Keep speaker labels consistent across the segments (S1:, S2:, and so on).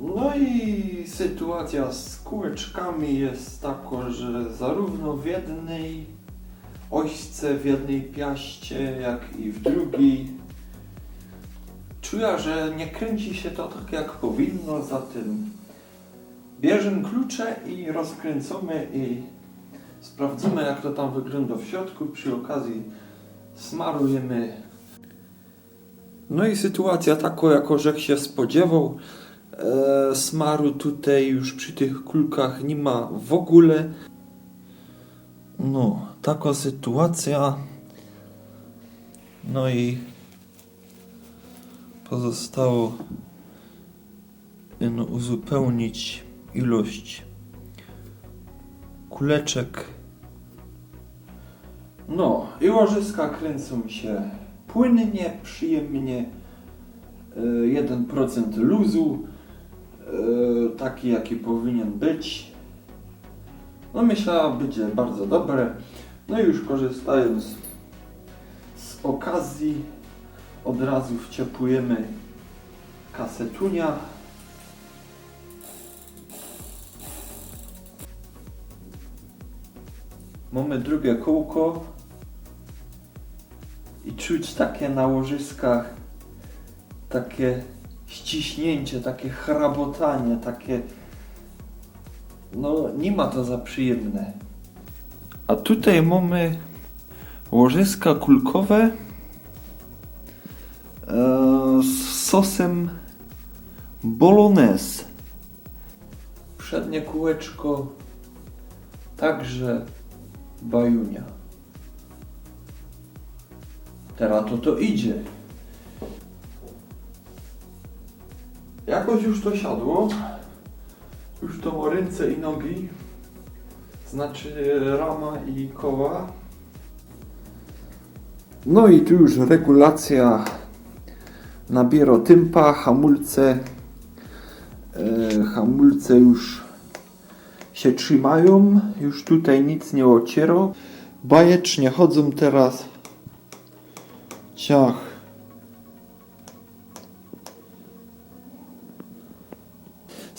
S1: No i sytuacja z kółeczkami jest taka, że zarówno w jednej ośce, w jednej piaście, jak i w drugiej czuję, że nie kręci się to tak jak powinno, zatem bierzemy klucze i rozkręcamy i sprawdzimy jak to tam wygląda w środku. Przy okazji smarujemy. No i sytuacja taka, jako że się spodziewał, smaru tutaj już przy tych kulkach nie ma w ogóle. No, taka sytuacja. No i pozostało no, uzupełnić ilość kuleczek. No, i łożyska kręcą się płynnie, przyjemnie. E, 1% luzu, e, taki jaki powinien być. No myślę, będzie bardzo dobre. No i już korzystając z okazji, od razu wciepujemy kasetunia. Mamy drugie kółko i czuć takie na łożyskach, takie ściśnięcie, takie chrabotanie, takie no nie ma to za przyjemne. A tutaj mamy łożyska kulkowe e, z sosem bolognese. Przednie kółeczko także bajunia. Teraz to to idzie. Jakoś już to siadło. Już to ręce i nogi. Znaczy rama i koła. No i tu już regulacja nabiera tympa, hamulce. E, hamulce już się trzymają. Już tutaj nic nie ociera. Bajecznie chodzą teraz. Ciach.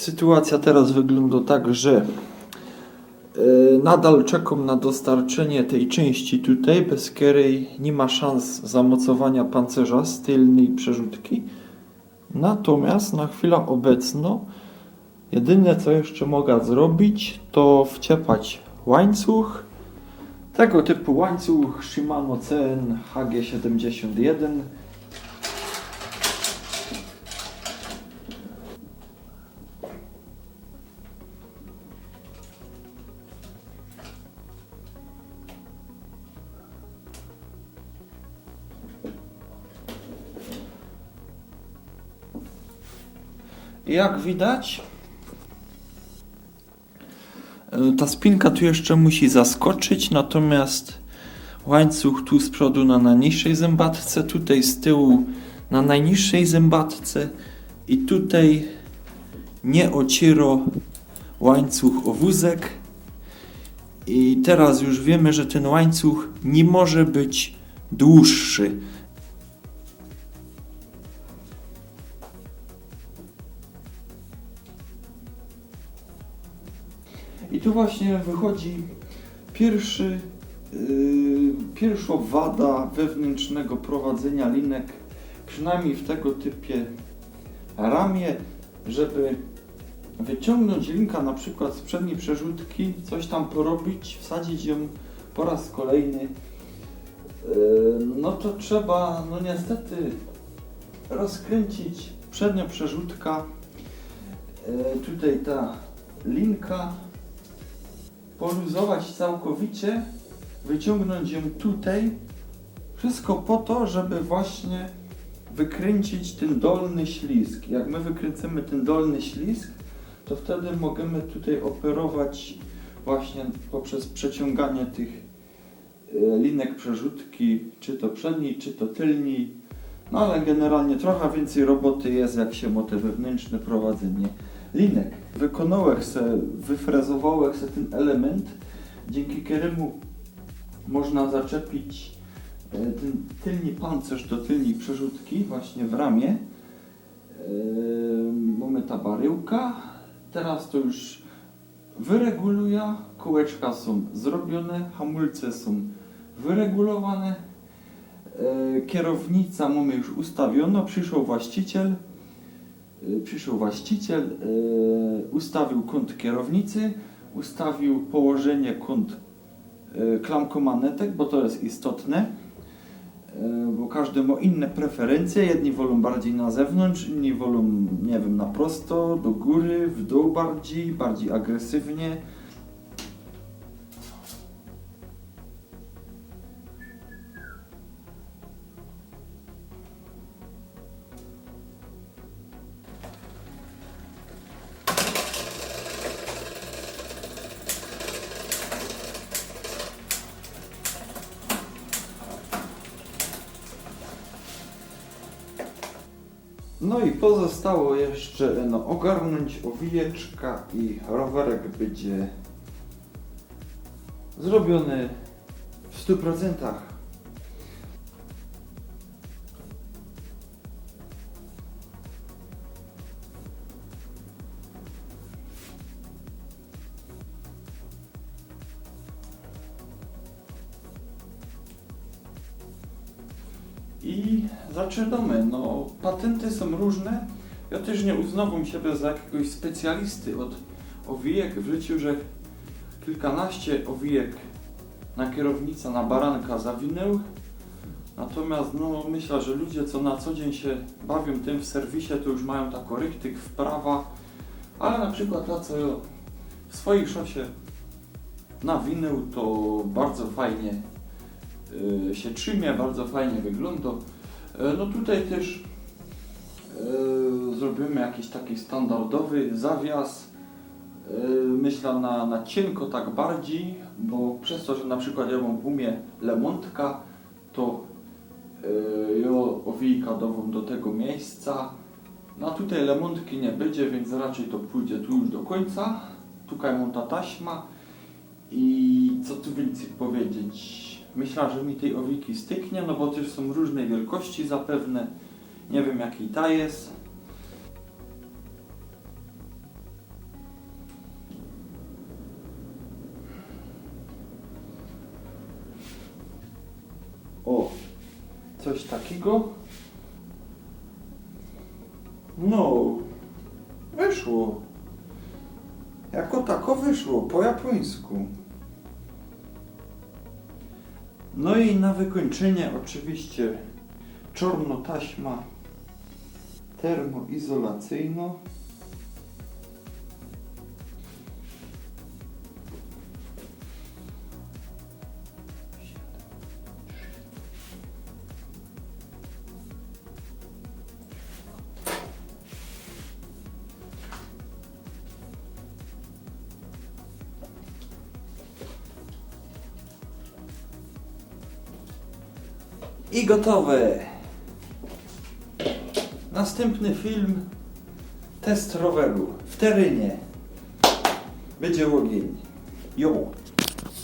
S1: Sytuacja teraz wygląda tak, że e, nadal czekam na dostarczenie tej części tutaj, bez której nie ma szans zamocowania pancerza z tylnej przerzutki. Natomiast na chwilę obecną jedyne co jeszcze mogę zrobić to wciepać łańcuch. Tego typu łańcuch Shimano CN HG71 Jak widać, e, ta spinka tu jeszcze musi zaskoczyć, natomiast łańcuch tu z przodu na najniższej zębatce, tutaj z tyłu na najniższej zębatce i tutaj nie ociera łańcuch o wózek. I teraz już wiemy, że ten łańcuch nie może być dłuższy. I tu właśnie wychodzi pierwszy, yy, pierwsza wada wewnętrznego prowadzenia linek, przynajmniej w tego typie ramię, żeby wyciągnąć linka na przykład z przedniej przerzutki, coś tam porobić, wsadzić ją po raz kolejny, yy, no to trzeba, no niestety, rozkręcić przednia przerzutka, yy, tutaj ta linka, poluzować całkowicie, wyciągnąć ją tutaj. Wszystko po to, żeby właśnie wykręcić ten dolny ślizg. Jak my wykręcimy ten dolny ślizg, to wtedy możemy tutaj operować właśnie poprzez przeciąganie tych e, linek przerzutki, czy to przedniej, czy to tylniej. No ale generalnie trochę więcej roboty jest, jak się ma te wewnętrzne prowadzenie linek. Wykonałem se, wyfrezowałem se ten element, dzięki któremu można zaczepić e, ten tylni pancerz do tylnej przerzutki właśnie w ramię. Yy, mamy ta baryłka. Teraz to już wyreguluję. Kółeczka są zrobione, hamulce są wyregulowane. Yy, kierownica mamy już ustawiono. Przyszedł właściciel. Yy, przyszedł właściciel, yy, ustawił kąt kierownicy, ustawił położenie kąt yy, klamkomanetek, bo to jest istotne. Bo każdy ma inne preferencje. Jedni wolą bardziej na zewnątrz, inni wolą, nie wiem, na prosto, do góry, w dół bardziej, bardziej agresywnie. No i pozostało jeszcze no, ogarnąć owijeczka i rowerek będzie zrobiony w 100%. I zaczynamy. No, patenty są różne. Ja też nie uznałbym siebie za jakiegoś specjalisty od owijek w życiu, że kilkanaście owijek na kierownicę, na baranka zawinęł. Natomiast no, myślę, że ludzie, co na co dzień się bawią tym w serwisie, to już mają tak rychtyk wprawa. Ale na przykład to, co w swojej szosie nawinął, to bardzo fajnie y, się trzymie, bardzo fajnie wygląda. E, No tutaj też e, zrobimy jakiś taki standardowy zawias. E, myślę na, na cienko tak bardziej, bo przez to, że na przykład ja mam w umie lemontka, to ja owijka dową do tego miejsca. No tutaj lemontki nie będzie, więc raczej to pójdzie tu już do końca. Tutaj mam ta taśma. I co tu więcej powiedzieć? Myślę, że mi tej owiki styknie, no bo też są różnej wielkości zapewne. Nie wiem jaki ta jest. O, coś takiego. No, wyszło. Jako tako wyszło, po japońsku. No i na wykończenie oczywiście czarno taśma termoizolacyjna. I gotowe. Następny film. Test roweru w terenie. Będzie ogień. Jo.